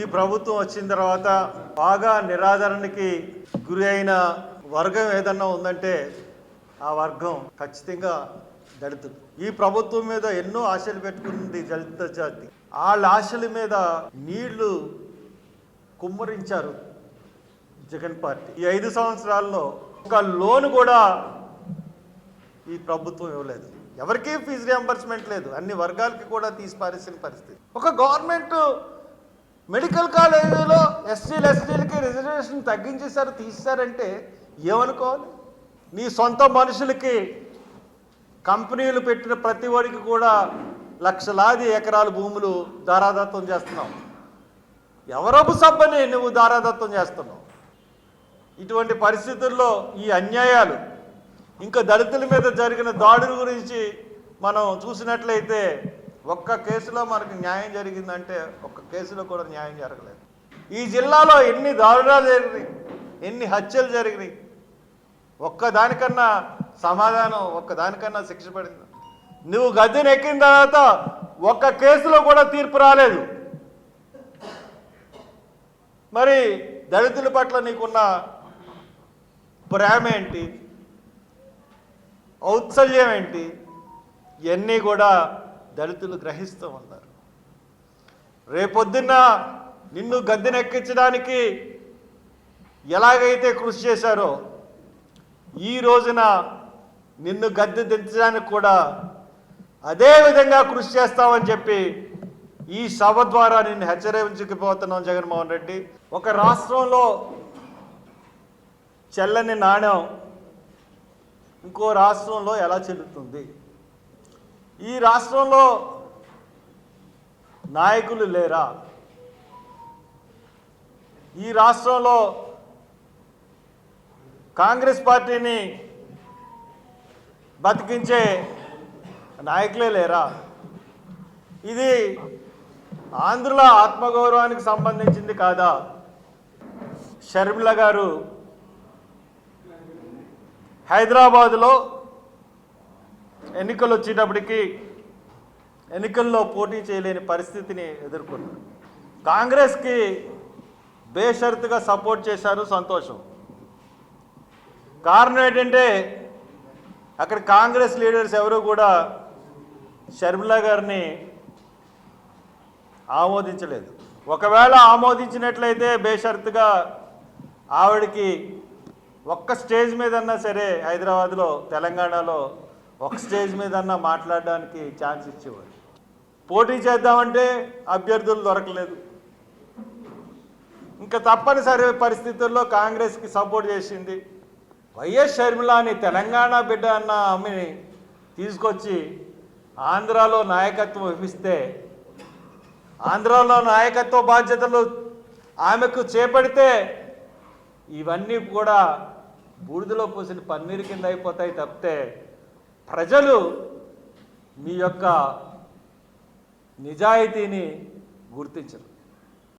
ఈ ప్రభుత్వం వచ్చిన తర్వాత బాగా నిరాదరణకి గురి అయిన వర్గం ఏదన్నా ఉందంటే ఆ వర్గం ఖచ్చితంగా దళితులు. ఈ ప్రభుత్వం మీద ఎన్నో ఆశలు పెట్టుకుంది దళిత జాతి. వాళ్ళ ఆశల మీద నీళ్ళు కుమ్మరించారు జగన్ పార్టీ. ఈ ఐదు సంవత్సరాల్లో ఒక లోన్ కూడా ఈ ప్రభుత్వం ఇవ్వలేదు. ఎవరికీ ఫీజు రియంబర్స్మెంట్ లేదు. అన్ని వర్గాలకి కూడా తీసి పారేసిన పరిస్థితి. ఒక గవర్నమెంట్ మెడికల్ కాలేజీలో ఎస్సీలు ఎస్టీలకి రిజర్వేషన్ తగ్గించేశారు తీసేశారంటే ఏమనుకోవాలి? నీ సొంత మనుషులకి కంపెనీలు పెట్టిన ప్రతి వాడికి కూడా లక్షలాది ఎకరాల భూములు దారాదత్తం చేస్తున్నావు ఎవరపు సబ్బని నువ్వు దారాదత్తం చేస్తున్నావు. ఇటువంటి పరిస్థితుల్లో ఈ అన్యాయాలు ఇంకా దళితుల మీద జరిగిన దాడుల గురించి మనం చూసినట్లయితే ఒక్క కేసులో మనకు న్యాయం జరిగిందంటే ఒక్క కేసులో కూడా న్యాయం జరగలేదు. ఈ జిల్లాలో ఎన్ని దారుణాలు జరిగినాయి ఎన్ని హత్యలు జరిగినాయి ఒక్కదానికన్నా సమాధానం ఒక్కదానికన్నా శిక్ష పడింది? నువ్వు గద్దెని ఎక్కిన తర్వాత ఒక్క కేసులో కూడా తీర్పు రాలేదు. మరి దళితుల పట్ల నీకున్న ప్రేమ ఏంటి? ఔత్సల్యం ఏంటి? ఇవన్నీ కూడా దళితులు గ్రహిస్తూ ఉన్నారు. రేపొద్దున్న నిన్ను గద్దెనెక్కించడానికి ఎలాగైతే కృషి చేశారో ఈ రోజున నిన్ను గద్దె దించడానికి కూడా అదే విధంగా కృషి చేస్తామని చెప్పి ఈ సభ ద్వారా నిన్ను హెచ్చరించుకుపోతున్నాం జగన్మోహన్ రెడ్డి. ఒక రాష్ట్రంలో చెల్లని నాణ్యం ఇంకో రాష్ట్రంలో ఎలా చెల్లుతుంది? ఈ రాష్ట్రంలో నాయకులు లేరా? ఈ రాష్ట్రంలో కాంగ్రెస్ పార్టీని బతికించే నాయకులే లేరా? ఇది ఆంధ్రుల ఆత్మగౌరవానికి సంబంధించింది కాదా? షర్మిల గారు హైదరాబాదులో ఎన్నికలు వచ్చేటప్పటికి ఎన్నికల్లో పోటీ చేయలేని పరిస్థితిని ఎదుర్కొన్నారు. కాంగ్రెస్కి బేషరతుగా సపోర్ట్ చేశారు సంతోషం. కారణం ఏంటంటే అక్కడ కాంగ్రెస్ లీడర్స్ ఎవరు కూడా షర్మిలా గారిని ఆమోదించలేదు. ఒకవేళ ఆమోదించినట్లయితే బేషరతుగా ఆవిడకి ఒక్క స్టేజ్ మీదన్నా సరే హైదరాబాద్లో తెలంగాణలో ఒక స్టేజ్ మీదన్నా మాట్లాడడానికి ఛాన్స్ ఇచ్చేవారు పోటీ చేద్దామంటే అభ్యర్థులు దొరకలేదు. ఇంకా తప్పనిసరి పరిస్థితుల్లో కాంగ్రెస్కి సపోర్ట్ చేసింది వైఎస్ షర్మిలాని తెలంగాణ బిడ్డ అన్న ఆమెని తీసుకొచ్చి ఆంధ్రాలో నాయకత్వం వహిస్తే ఆంధ్రాలో నాయకత్వ బాధ్యతలు ఆమెకు చేపడితే ఇవన్నీ కూడా బూడిదలో పోసిన పన్నీరు కింద అయిపోతాయి తప్పితే ప్రజలు మీ యొక్క నిజాయితీని గుర్తించరు.